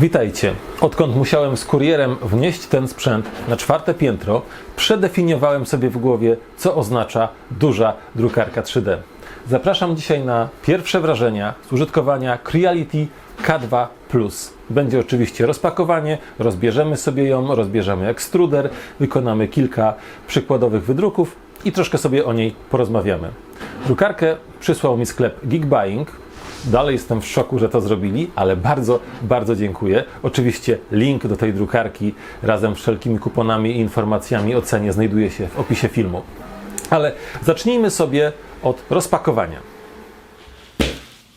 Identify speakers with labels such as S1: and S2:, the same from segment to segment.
S1: Witajcie. Odkąd musiałem z kurierem wnieść ten sprzęt na czwarte piętro, przedefiniowałem sobie w głowie, co oznacza duża drukarka 3D. Zapraszam dzisiaj na pierwsze wrażenia z użytkowania Creality K2 Plus. Będzie oczywiście rozpakowanie, rozbierzemy sobie ją, rozbierzemy ekstruder, wykonamy kilka przykładowych wydruków i troszkę sobie o niej porozmawiamy. Drukarkę przysłał mi sklep Geekbuying, Dalej jestem w szoku, że to zrobili, ale bardzo, bardzo dziękuję. Oczywiście link do tej drukarki razem z wszelkimi kuponami i informacjami o cenie znajduje się w opisie filmu. Ale zacznijmy sobie od rozpakowania.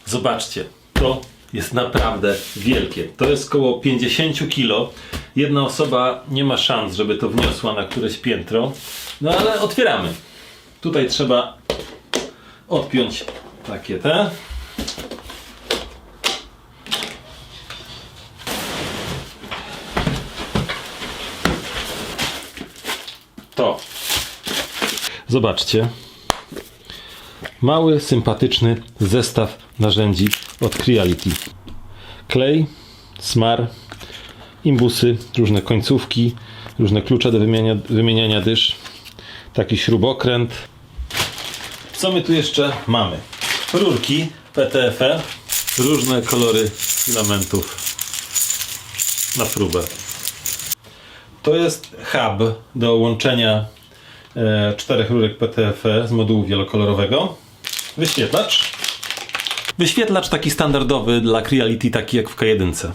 S1: Zobaczcie, to jest naprawdę wielkie. To jest około 50 kg. Jedna osoba nie ma szans, żeby to wniosła na któreś piętro. No ale otwieramy. Tutaj trzeba odpiąć takie te. To. Zobaczcie. Mały, sympatyczny zestaw narzędzi od Creality. Klej, smar, imbusy, różne końcówki, różne klucze do wymienia, wymieniania dysz, taki śrubokręt. Co my tu jeszcze mamy? Rurki PTFE, różne kolory filamentów na próbę. To jest hub do łączenia e, czterech rurek PTFE z modułu wielokolorowego. Wyświetlacz. Wyświetlacz taki standardowy dla Creality, taki jak w K1.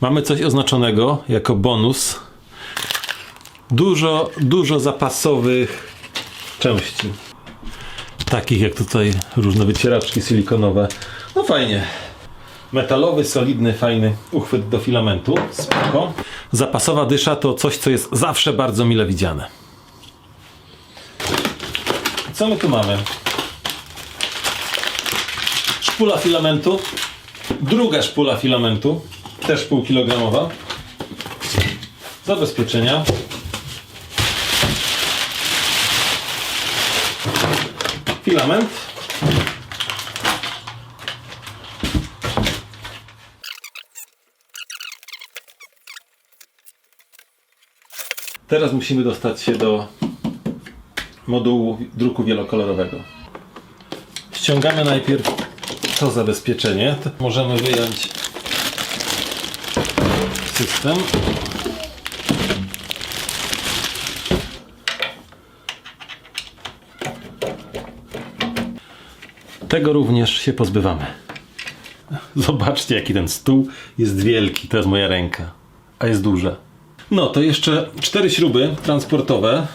S1: Mamy coś oznaczonego jako bonus. Dużo, dużo zapasowych części. Takich jak tutaj różne wycieraczki silikonowe. No fajnie. Metalowy, solidny, fajny uchwyt do filamentu. Spoko. Zapasowa dysza to coś, co jest zawsze bardzo mile widziane. Co my tu mamy? Szpula filamentu. Druga szpula filamentu. Też półkilogramowa. Zabezpieczenia. Filament. Teraz musimy dostać się do modułu druku wielokolorowego. Ściągamy najpierw to zabezpieczenie. Możemy wyjąć system. Tego również się pozbywamy. Zobaczcie, jaki ten stół jest wielki. To jest moja ręka, a jest duża. No to jeszcze cztery śruby transportowe.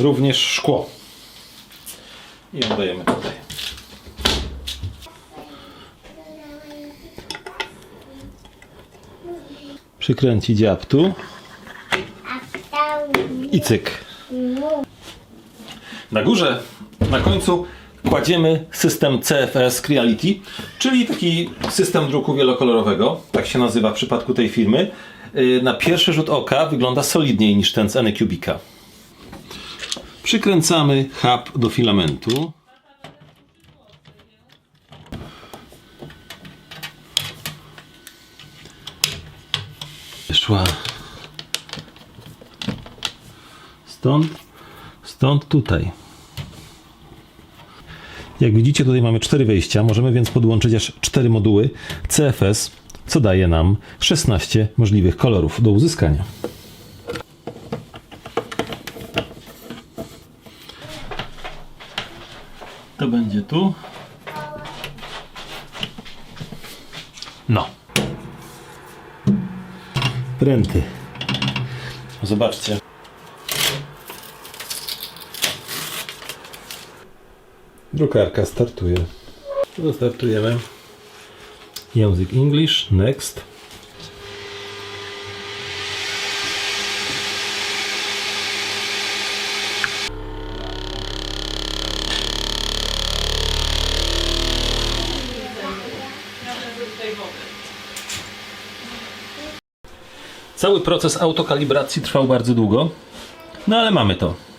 S1: Również szkło. I ją dajemy tutaj. Przykręcić dziab tu i cyk. Na górze, na końcu kładziemy system CFS Creality, czyli taki system druku wielokolorowego, tak się nazywa w przypadku tej firmy. Yy, Na pierwszy rzut oka wygląda solidniej niż ten z Anycubica. Przykręcamy hub do filamentu. Wyszła stąd, stąd tutaj. Jak widzicie, tutaj mamy cztery wejścia. Możemy więc podłączyć aż cztery moduły CFS, co daje nam 16 możliwych kolorów do uzyskania. To będzie tu. No. Pręty. Zobaczcie. Drukarka startuje. To startujemy. Język English, next. Cały proces autokalibracji trwał bardzo długo, no ale mamy to.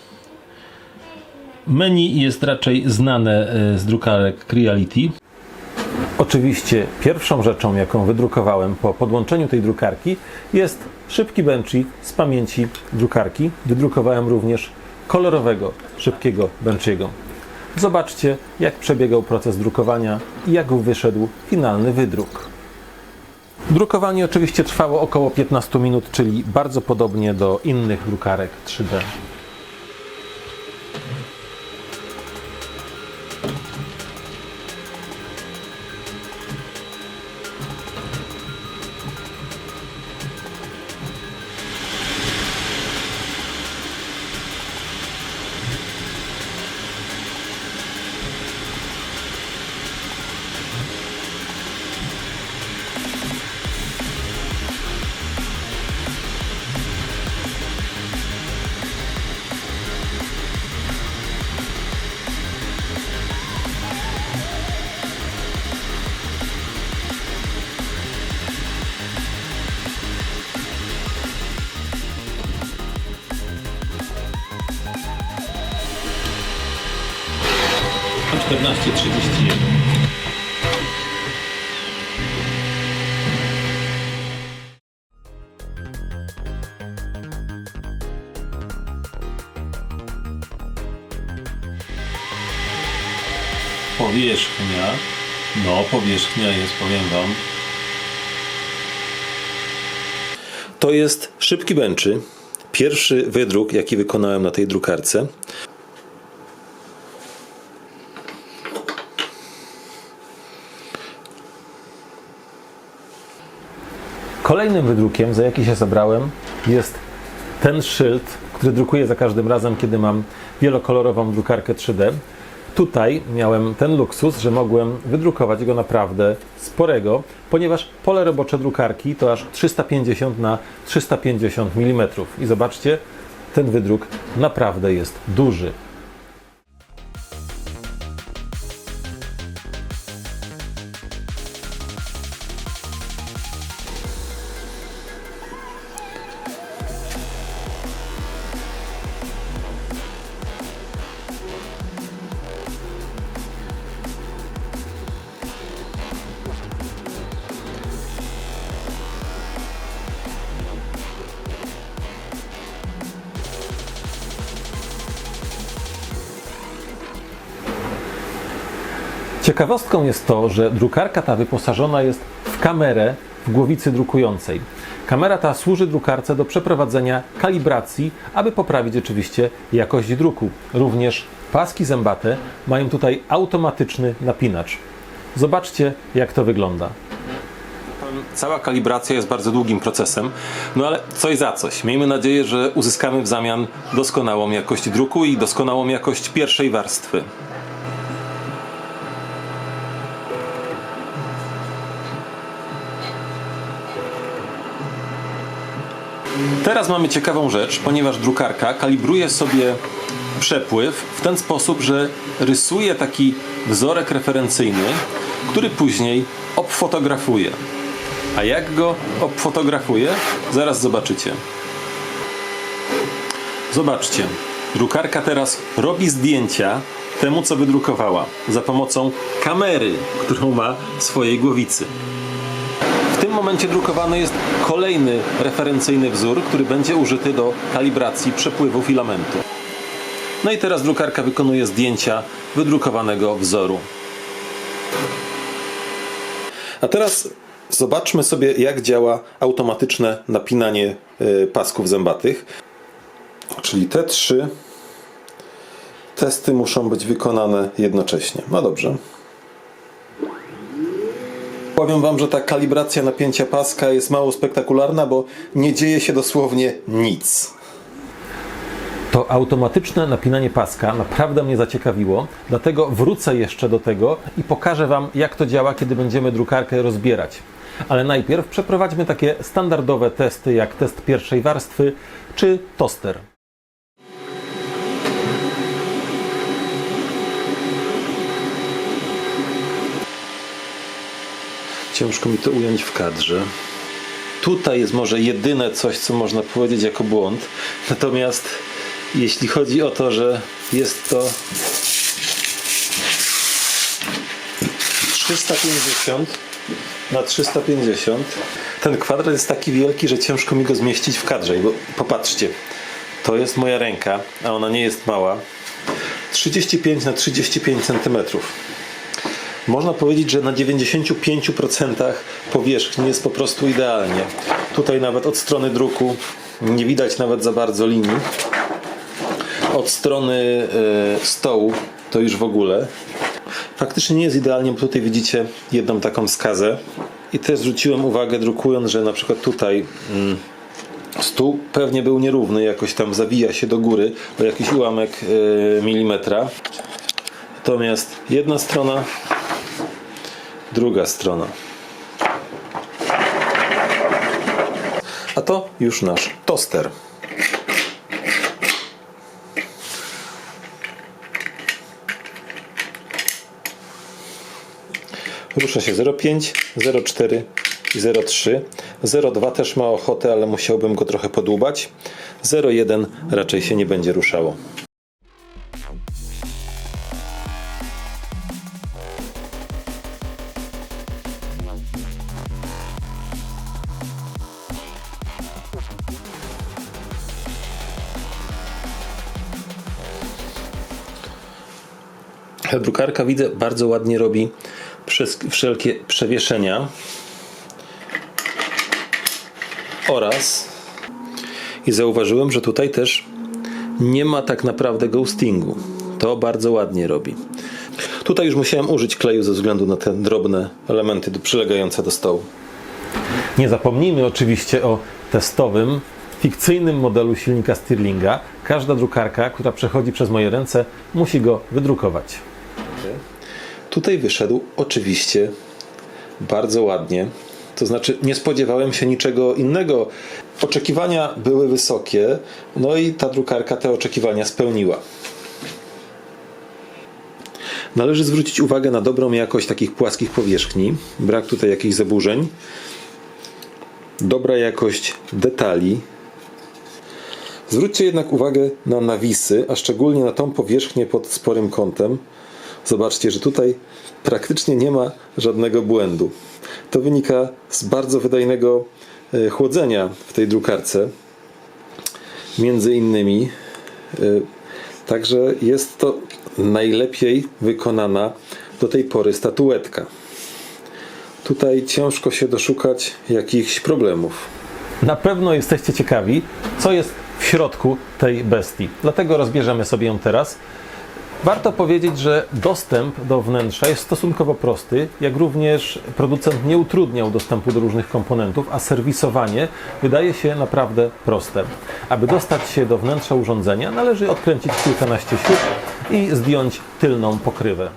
S1: Menu jest raczej znane e, z drukarek Creality. Oczywiście pierwszą rzeczą, jaką wydrukowałem po podłączeniu tej drukarki jest szybki Benchy z pamięci drukarki. Wydrukowałem również kolorowego, szybkiego Benchiego. Zobaczcie, jak przebiegał proces drukowania i jak wyszedł finalny wydruk. Drukowanie oczywiście trwało około 15 minut, czyli bardzo podobnie do innych drukarek 3D. Powierzchnia. No, powierzchnia jest, powiem Wam. To jest szybki Benchy. Pierwszy wydruk, jaki wykonałem na tej drukarce. Kolejnym wydrukiem, za jaki się zabrałem, jest ten szyld, który drukuję za każdym razem, kiedy mam wielokolorową drukarkę 3D. Tutaj miałem ten luksus, że mogłem wydrukować go naprawdę sporego, ponieważ pole robocze drukarki to aż 350 na 350 mm. I zobaczcie, ten wydruk naprawdę jest duży. Ciekawostką jest to, że drukarka ta wyposażona jest w kamerę w głowicy drukującej. Kamera ta służy drukarce do przeprowadzenia kalibracji, aby poprawić oczywiście jakość druku. Również paski zębate mają tutaj automatyczny napinacz. Zobaczcie, jak to wygląda. Cała kalibracja jest bardzo długim procesem, no ale coś za coś. Miejmy nadzieję, że uzyskamy w zamian doskonałą jakość druku i doskonałą jakość pierwszej warstwy. Teraz mamy ciekawą rzecz, ponieważ drukarka kalibruje sobie przepływ w ten sposób, że rysuje taki wzorek referencyjny, który później obfotografuje. A jak go obfotografuje? Zaraz zobaczycie. Zobaczcie, drukarka teraz robi zdjęcia temu, co wydrukowała za pomocą kamery, którą ma w swojej głowicy. Momencie drukowany jest kolejny referencyjny wzór, który będzie użyty do kalibracji przepływu filamentu. No i teraz drukarka wykonuje zdjęcia wydrukowanego wzoru. A teraz zobaczmy sobie, jak działa automatyczne napinanie y, pasków zębatych. Czyli te trzy testy muszą być wykonane jednocześnie. No dobrze. Powiem Wam, że ta kalibracja napięcia paska jest mało spektakularna, bo nie dzieje się dosłownie nic. To automatyczne napinanie paska naprawdę mnie zaciekawiło, dlatego wrócę jeszcze do tego i pokażę Wam, jak to działa, kiedy będziemy drukarkę rozbierać. Ale najpierw przeprowadźmy takie standardowe testy, jak test pierwszej warstwy czy toster. Ciężko mi to ująć w kadrze. Tutaj jest może jedyne coś, co można powiedzieć jako błąd. Natomiast jeśli chodzi o to, że Jest to 350 na 350. Ten kwadrat jest taki wielki, że ciężko mi go zmieścić w kadrze. Bo popatrzcie, to jest moja ręka, a ona nie jest mała. 35 na 35 cm. Można powiedzieć, że na 95% powierzchni jest po prostu idealnie. Tutaj nawet od strony druku nie widać nawet za bardzo linii. Od strony e, stołu to już w ogóle. Faktycznie nie jest idealnie, bo tutaj widzicie jedną taką skazę. I też zwróciłem uwagę drukując, że na przykład tutaj mm, stół pewnie był nierówny, jakoś tam zawija się do góry o jakiś ułamek e, milimetra. Natomiast jedna strona, druga strona. A to już nasz toster. Rusza się 0,5, 0,4 i 0,3. 0,2 też ma ochotę, ale musiałbym go trochę podłubać. 0,1 raczej się nie będzie ruszało. Drukarka widzę bardzo ładnie robi wszelkie przewieszenia oraz i zauważyłem, że tutaj też nie ma tak naprawdę ghostingu. To bardzo ładnie robi. Tutaj już musiałem użyć kleju ze względu na te drobne elementy przylegające do stołu. Nie zapomnijmy oczywiście o testowym, fikcyjnym modelu silnika Stirlinga. Każda drukarka, która przechodzi przez moje ręce, musi go wydrukować. Tutaj wyszedł oczywiście bardzo ładnie. To znaczy, nie spodziewałem się niczego innego. Oczekiwania były wysokie, no i ta drukarka te oczekiwania spełniła. Należy zwrócić uwagę na dobrą jakość takich płaskich powierzchni. Brak tutaj jakichś zaburzeń. Dobra jakość detali. Zwróćcie jednak uwagę na nawisy, a szczególnie na tą powierzchnię pod sporym kątem. Zobaczcie, że tutaj praktycznie nie ma żadnego błędu. To wynika z bardzo wydajnego e, chłodzenia w tej drukarce. Między innymi. e, Także jest to najlepiej wykonana do tej pory statuetka. Tutaj ciężko się doszukać jakichś problemów. Na pewno jesteście ciekawi, co jest w środku tej bestii. Dlatego rozbierzemy sobie ją teraz. Warto powiedzieć, że dostęp do wnętrza jest stosunkowo prosty, jak również producent nie utrudniał dostępu do różnych komponentów, a serwisowanie wydaje się naprawdę proste. Aby dostać się do wnętrza urządzenia, należy odkręcić kilkanaście śrub i zdjąć tylną pokrywę.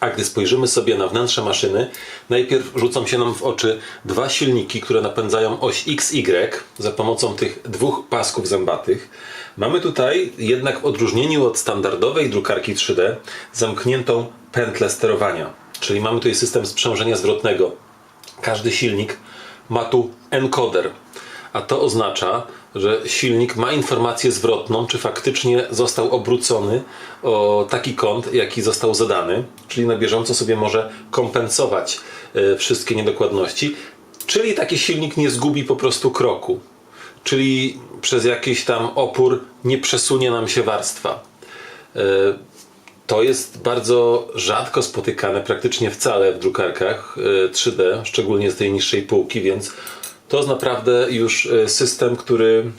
S1: A gdy spojrzymy sobie na wnętrze maszyny, najpierw rzucą się nam w oczy dwa silniki, które napędzają oś XY za pomocą tych dwóch pasków zębatych. Mamy tutaj jednak w odróżnieniu od standardowej drukarki 3D zamkniętą pętlę sterowania, czyli mamy tutaj system sprzężenia zwrotnego. Każdy silnik ma tu encoder, a to oznacza, że silnik ma informację zwrotną, czy faktycznie został obrócony o taki kąt, jaki został zadany, czyli na bieżąco sobie może kompensować e, wszystkie niedokładności, czyli taki silnik nie zgubi po prostu kroku, czyli przez jakiś tam opór nie przesunie nam się warstwa. E, to jest bardzo rzadko spotykane, praktycznie wcale w drukarkach e, 3D, szczególnie z tej niższej półki, więc to jest naprawdę już e, system, który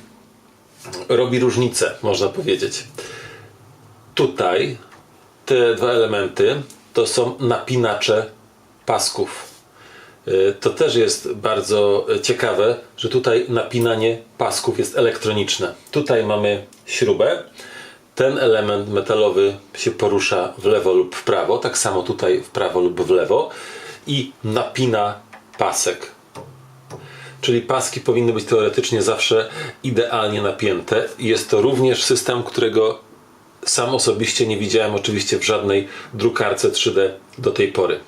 S1: robi różnicę, można powiedzieć. Tutaj te dwa elementy to są napinacze pasków. E, To też jest bardzo e, ciekawe, że tutaj napinanie pasków jest elektroniczne. Tutaj mamy śrubę. Ten element metalowy się porusza w lewo lub w prawo, tak samo tutaj w prawo lub w lewo i napina pasek. Czyli paski powinny być teoretycznie zawsze idealnie napięte. Jest to również system, którego sam osobiście nie widziałem oczywiście w żadnej drukarce 3D do tej pory.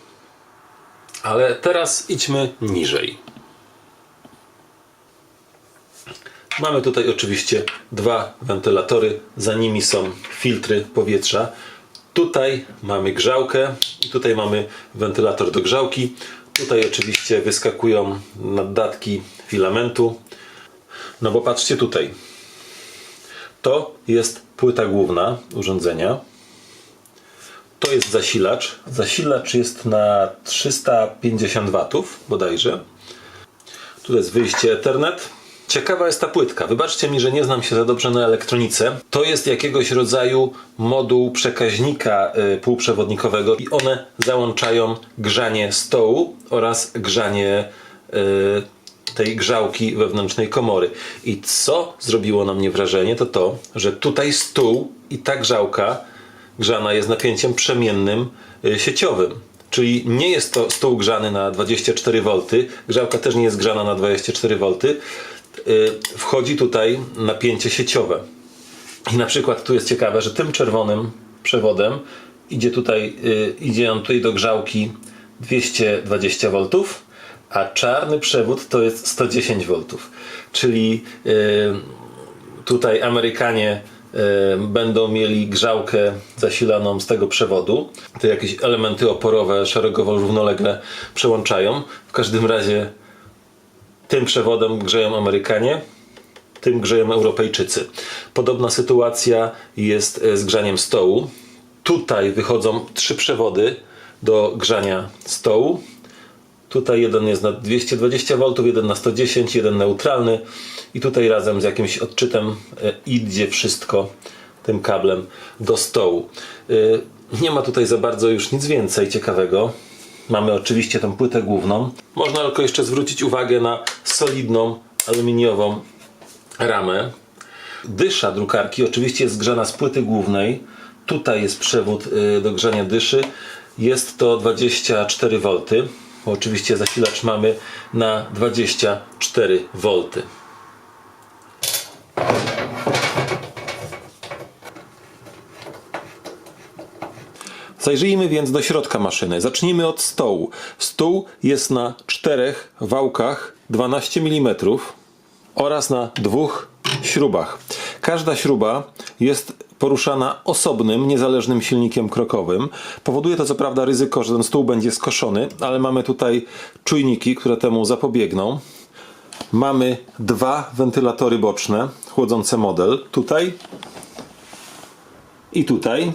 S1: Ale teraz idźmy niżej. Mamy tutaj oczywiście dwa wentylatory, za nimi są filtry powietrza. Tutaj mamy grzałkę, tutaj mamy wentylator do grzałki. Tutaj oczywiście wyskakują naddatki filamentu. No bo patrzcie tutaj. To jest płyta główna urządzenia. To jest zasilacz. Zasilacz jest na 350 W bodajże. Tu jest wyjście Ethernet. Ciekawa jest ta płytka. Wybaczcie mi, że nie znam się za dobrze na elektronice. To jest jakiegoś rodzaju moduł przekaźnika y, półprzewodnikowego i one załączają grzanie stołu oraz grzanie y, tej grzałki wewnętrznej komory. I co zrobiło na mnie wrażenie, to to, że tutaj stół i ta grzałka grzana jest napięciem przemiennym y, sieciowym. Czyli nie jest to stół grzany na 24 V, grzałka też nie jest grzana na 24 V. Y, Wchodzi tutaj napięcie sieciowe. I na przykład tu jest ciekawe, że tym czerwonym przewodem idzie tutaj, y, idzie on tutaj do grzałki 220 V, a czarny przewód to jest 110 V. Czyli y, tutaj Amerykanie będą mieli grzałkę zasilaną z tego przewodu. Te jakieś elementy oporowe szeregowo równolegle przełączają. W każdym razie tym przewodem grzeją Amerykanie, tym grzeją Europejczycy. Podobna sytuacja jest e, z grzaniem stołu. Tutaj wychodzą trzy przewody do grzania stołu. Tutaj jeden jest na 220 V, jeden na 110, jeden neutralny i tutaj razem z jakimś odczytem e, idzie wszystko tym kablem do stołu. E, Nie ma tutaj za bardzo już nic więcej ciekawego. Mamy oczywiście tą płytę główną. Można tylko jeszcze zwrócić uwagę na solidną aluminiową ramę. Dysza drukarki oczywiście jest grzana z płyty głównej. Tutaj jest przewód y, do grzania dyszy. Jest to 24 V. Oczywiście zasilacz mamy na 24 V. Zajrzyjmy więc do środka maszyny. Zacznijmy od stołu. Stół jest na czterech wałkach 12 mm oraz na dwóch śrubach. Każda śruba jest poruszana osobnym, niezależnym silnikiem krokowym. Powoduje to co prawda ryzyko, że ten stół będzie skoszony, ale mamy tutaj czujniki, które temu zapobiegną. Mamy dwa wentylatory boczne, chłodzące model. Tutaj i tutaj.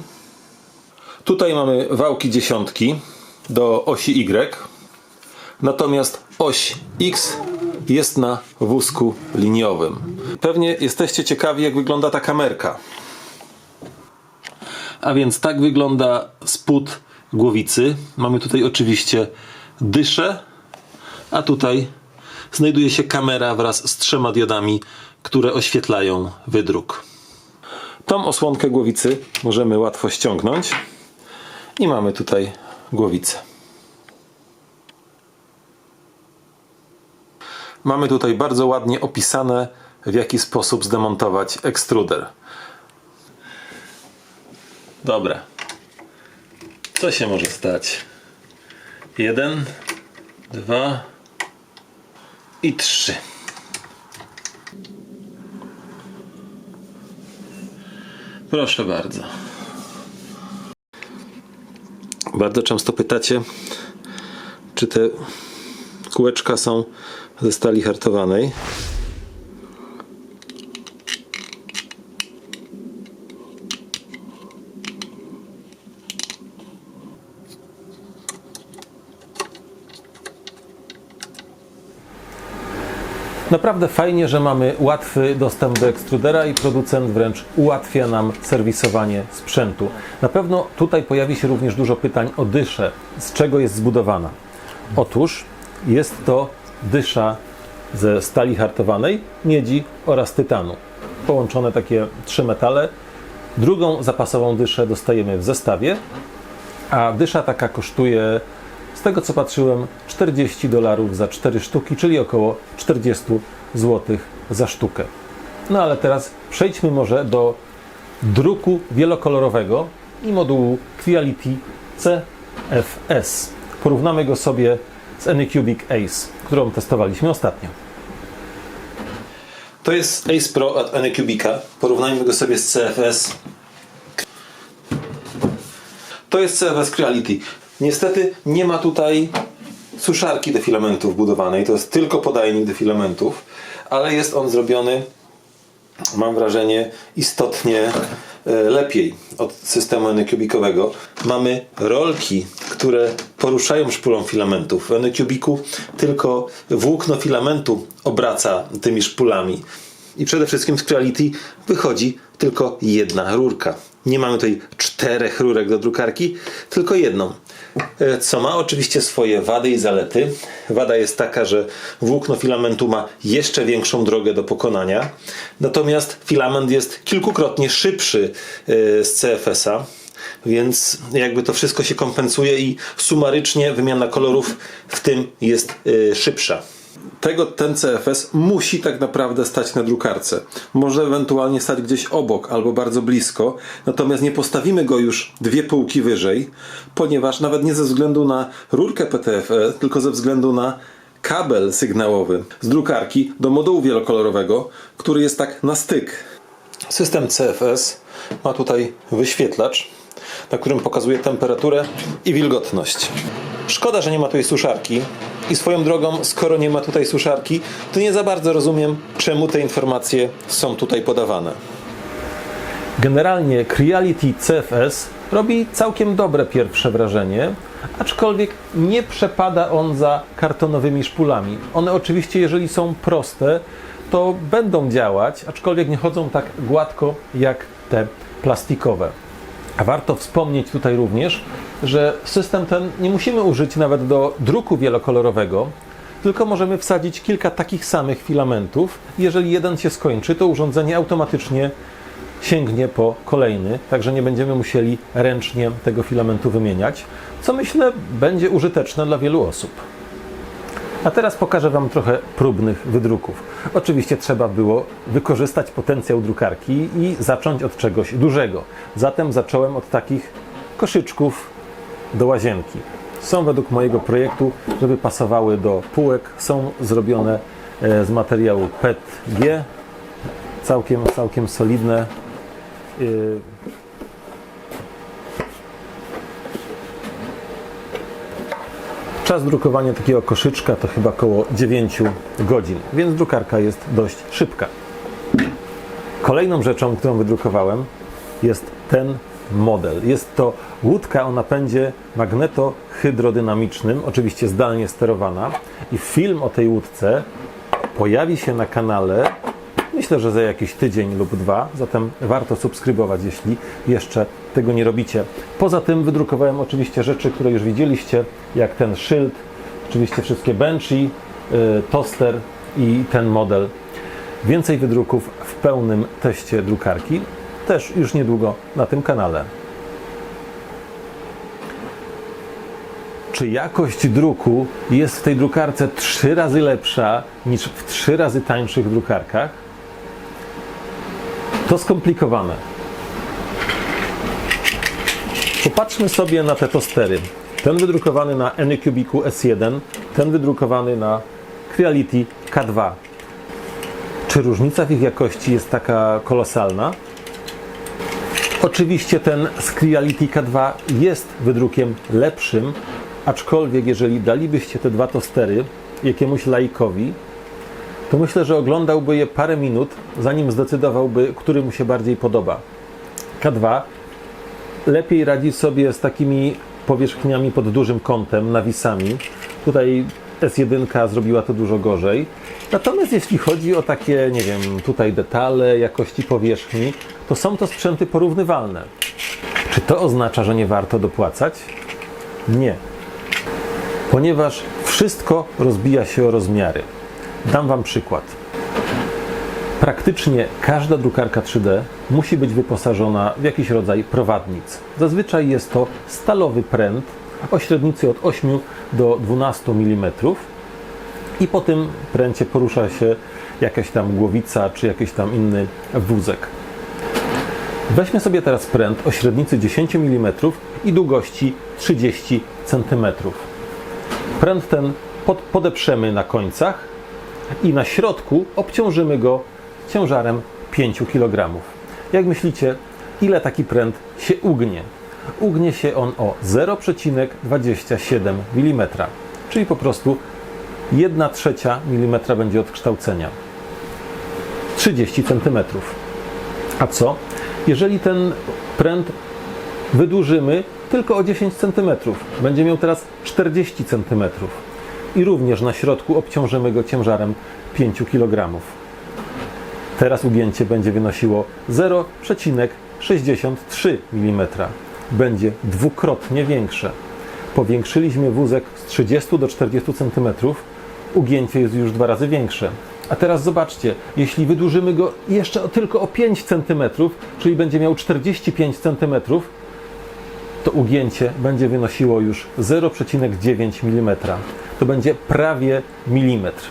S1: Tutaj mamy wałki dziesiątki do osi Y. Natomiast oś X jest na wózku liniowym. Pewnie jesteście ciekawi, jak wygląda ta kamerka. A więc tak wygląda spód głowicy. Mamy tutaj oczywiście dyszę, a tutaj znajduje się kamera wraz z trzema diodami, które oświetlają wydruk. Tą osłonkę głowicy możemy łatwo ściągnąć i mamy tutaj głowicę. Mamy tutaj bardzo ładnie opisane, w jaki sposób zdemontować ekstruder. Dobra. Co się może stać? Jeden, dwa i trzy. Proszę bardzo. Bardzo często pytacie, czy te kółeczka są ze stali hartowanej. Naprawdę fajnie, że mamy łatwy dostęp do ekstrudera i producent wręcz ułatwia nam serwisowanie sprzętu. Na pewno tutaj pojawi się również dużo pytań o dyszę. Z czego jest zbudowana? Otóż jest to dysza ze stali hartowanej, miedzi oraz tytanu. Połączone takie trzy metale. Drugą zapasową dyszę dostajemy w zestawie, a dysza taka kosztuje, z tego co patrzyłem, 40 dolarów za 4 sztuki, czyli około 40 zł za sztukę. No ale teraz przejdźmy może do druku wielokolorowego i modułu Creality CFS. Porównamy go sobie z Anycubic Ace, którą testowaliśmy ostatnio. To jest Ace Pro od Anycubica. Porównajmy go sobie z CFS. To jest CFS Creality. Niestety nie ma tutaj suszarki do filamentów wbudowanej. To jest tylko podajnik do filamentów, ale jest on zrobiony, mam wrażenie, istotnie e, lepiej od systemu Anycubicowego. Mamy rolki, które poruszają szpulą filamentów. W Anycubicu tylko włókno filamentu obraca tymi szpulami. I przede wszystkim z Creality wychodzi tylko jedna rurka. Nie mamy tutaj czterech rurek do drukarki, tylko jedną. E, Co ma oczywiście swoje wady i zalety. Wada jest taka, że włókno filamentu ma jeszcze większą drogę do pokonania, natomiast filament jest kilkukrotnie szybszy e, z CFS-a. Więc jakby to wszystko się kompensuje i sumarycznie wymiana kolorów w tym jest e, szybsza tego ten CFS musi tak naprawdę stać na drukarce. Może ewentualnie stać gdzieś obok albo bardzo blisko, natomiast nie postawimy go już dwie półki wyżej, ponieważ nawet nie ze względu na rurkę PTFE, tylko ze względu na kabel sygnałowy z drukarki do modułu wielokolorowego, który jest tak na styk. System CFS ma tutaj wyświetlacz, na którym pokazuje temperaturę i wilgotność. Szkoda, że nie ma tutaj suszarki. I swoją drogą, skoro nie ma tutaj suszarki, to nie za bardzo rozumiem, czemu te informacje są tutaj podawane. Generalnie Creality CFS robi całkiem dobre pierwsze wrażenie, aczkolwiek nie przepada on za kartonowymi szpulami. One oczywiście, jeżeli są proste, to będą działać, aczkolwiek nie chodzą tak gładko jak te plastikowe. A warto wspomnieć tutaj również, że system ten nie musimy użyć nawet do druku wielokolorowego, tylko możemy wsadzić kilka takich samych filamentów. Jeżeli jeden się skończy, to urządzenie automatycznie sięgnie po kolejny, także nie będziemy musieli ręcznie tego filamentu wymieniać, co myślę będzie użyteczne dla wielu osób. A teraz pokażę Wam trochę próbnych wydruków. Oczywiście trzeba było wykorzystać potencjał drukarki i zacząć od czegoś dużego. Zatem zacząłem od takich koszyczków do łazienki. Są według mojego projektu, żeby pasowały do półek, są zrobione e, z materiału PETG, całkiem, całkiem solidne. Y, Czas drukowania takiego koszyczka to chyba około 9 godzin, więc drukarka jest dość szybka. Kolejną rzeczą, którą wydrukowałem, jest ten model. Jest to łódka o napędzie magnetohydrodynamicznym, oczywiście zdalnie sterowana. I film o tej łódce pojawi się na kanale, myślę, że za jakiś tydzień lub dwa, zatem warto subskrybować, jeśli jeszcze tego nie robicie. Poza tym wydrukowałem oczywiście rzeczy, które już widzieliście, jak ten szyld, oczywiście wszystkie benchy, toster i ten model. Więcej wydruków w pełnym teście drukarki, też już niedługo na tym kanale. Czy jakość druku jest w tej drukarce trzy razy lepsza niż w trzy razy tańszych drukarkach? To skomplikowane. Popatrzmy sobie na te tostery. Ten wydrukowany na Anycubicu S1, ten wydrukowany na Creality K2. Czy różnica w ich jakości jest taka kolosalna? Oczywiście ten z Creality K2 jest wydrukiem lepszym, aczkolwiek jeżeli dalibyście te dwa tostery jakiemuś laikowi, to myślę, że oglądałby je parę minut, zanim zdecydowałby, który mu się bardziej podoba. K2 lepiej radzi sobie z takimi powierzchniami pod dużym kątem, nawisami. Tutaj S1 zrobiła to dużo gorzej. Natomiast jeśli chodzi o takie, nie wiem, tutaj detale, jakości powierzchni, to są to sprzęty porównywalne. Czy to oznacza, że nie warto dopłacać? Nie. Ponieważ wszystko rozbija się o rozmiary. Dam Wam przykład. Praktycznie każda drukarka 3D musi być wyposażona w jakiś rodzaj prowadnic. Zazwyczaj jest to stalowy pręt o średnicy od 8 do 12 mm i po tym pręcie porusza się jakaś tam głowica czy jakiś tam inny wózek. Weźmy sobie teraz pręt o średnicy 10 mm i długości 30 cm. Pręt ten pod, podeprzemy na końcach i na środku obciążymy go ciężarem 5 kg. Jak myślicie, ile taki pręt się ugnie? Ugnie się on o 0,27 mm, czyli po prostu 1 trzecia mm będzie odkształcenia. 30 cm. A co, jeżeli ten pręt wydłużymy tylko o 10 cm? Będzie miał teraz 40 cm. I również na środku obciążymy go ciężarem 5 kg. Teraz ugięcie będzie wynosiło 0,63 mm. Będzie dwukrotnie większe. Powiększyliśmy wózek z 30 do 40 cm, ugięcie jest już dwa razy większe. A teraz zobaczcie, jeśli wydłużymy go jeszcze tylko o 5 cm, czyli będzie miał 45 cm, to ugięcie będzie wynosiło już 0,9 mm. To będzie prawie milimetr.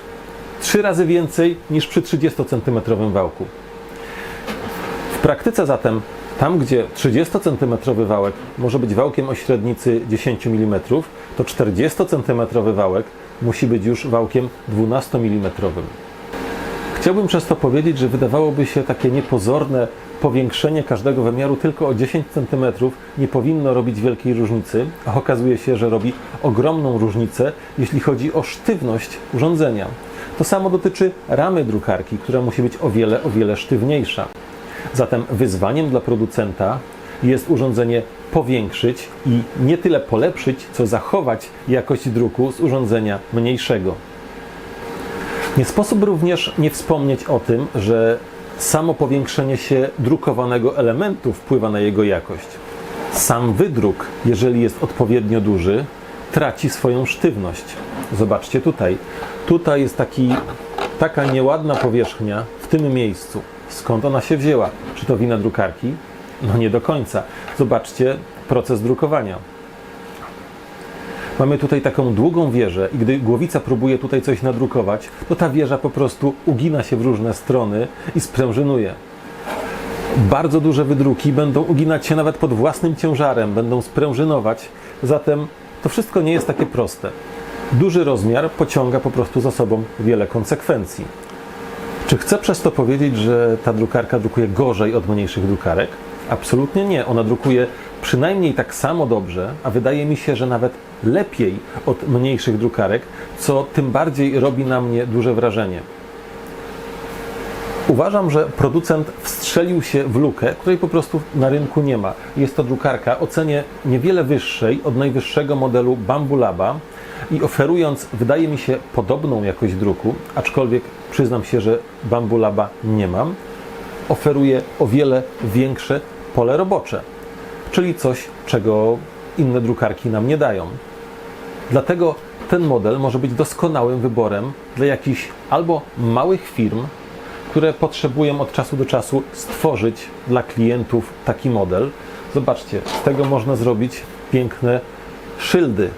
S1: Trzy razy więcej niż przy 30 cm wałku. W praktyce zatem, tam gdzie 30 cm wałek może być wałkiem o średnicy 10 mm, to 40 cm wałek musi być już wałkiem 12 mm. Chciałbym przez to powiedzieć, że wydawałoby się takie niepozorne powiększenie każdego wymiaru tylko o 10 cm nie powinno robić wielkiej różnicy, a okazuje się, że robi ogromną różnicę, jeśli chodzi o sztywność urządzenia. To samo dotyczy ramy drukarki, która musi być o wiele, o wiele sztywniejsza. Zatem wyzwaniem dla producenta jest urządzenie powiększyć i nie tyle polepszyć, co zachować jakość druku z urządzenia mniejszego. Nie sposób również nie wspomnieć o tym, że samo powiększenie się drukowanego elementu wpływa na jego jakość. Sam wydruk, jeżeli jest odpowiednio duży, traci swoją sztywność. Zobaczcie tutaj. Tutaj jest taki, taka nieładna powierzchnia w tym miejscu. Skąd ona się wzięła? Czy to wina drukarki? No nie do końca. Zobaczcie proces drukowania. Mamy tutaj taką długą wieżę i gdy głowica próbuje tutaj coś nadrukować, to ta wieża po prostu ugina się w różne strony i sprężynuje. Bardzo duże wydruki będą uginać się nawet pod własnym ciężarem, będą sprężynować, zatem to wszystko nie jest takie proste. Duży rozmiar pociąga po prostu za sobą wiele konsekwencji. Czy chcę przez to powiedzieć, że ta drukarka drukuje gorzej od mniejszych drukarek? Absolutnie nie. Ona drukuje przynajmniej tak samo dobrze, a wydaje mi się, że nawet lepiej od mniejszych drukarek, co tym bardziej robi na mnie duże wrażenie. Uważam, że producent wstrzelił się w lukę, której po prostu na rynku nie ma. Jest to drukarka o cenie niewiele wyższej od najwyższego modelu Bambulaba i oferując, wydaje mi się, podobną jakość druku, aczkolwiek przyznam się, że Bambulaba nie mam, oferuje o wiele większe pole robocze, czyli coś, czego inne drukarki nam nie dają. Dlatego ten model może być doskonałym wyborem dla jakichś albo małych firm, które potrzebują od czasu do czasu stworzyć dla klientów taki model. Zobaczcie, z tego można zrobić piękne szyldy.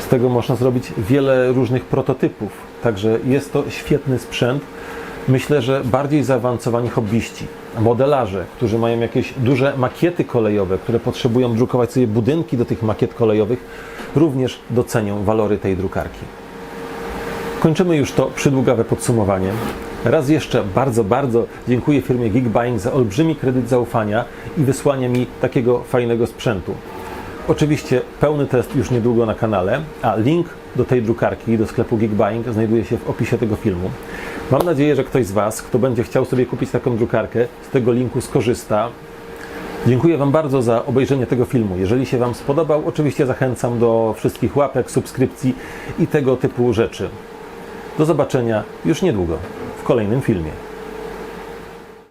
S1: Z tego można zrobić wiele różnych prototypów. Także jest to świetny sprzęt. Myślę, że bardziej zaawansowani hobbyści, modelarze, którzy mają jakieś duże makiety kolejowe, które potrzebują drukować sobie budynki do tych makiet kolejowych, również docenią walory tej drukarki. Kończymy już to przydługawe podsumowanie. Raz jeszcze bardzo, bardzo dziękuję firmie Geekbuying za olbrzymi kredyt zaufania i wysłanie mi takiego fajnego sprzętu. Oczywiście pełny test już niedługo na kanale, a link do tej drukarki, do sklepu Geekbuying znajduje się w opisie tego filmu. Mam nadzieję, że ktoś z Was, kto będzie chciał sobie kupić taką drukarkę, z tego linku skorzysta. Dziękuję Wam bardzo za obejrzenie tego filmu. Jeżeli się Wam spodobał, oczywiście zachęcam do wszystkich łapek, subskrypcji i tego typu rzeczy. Do zobaczenia już niedługo w kolejnym filmie.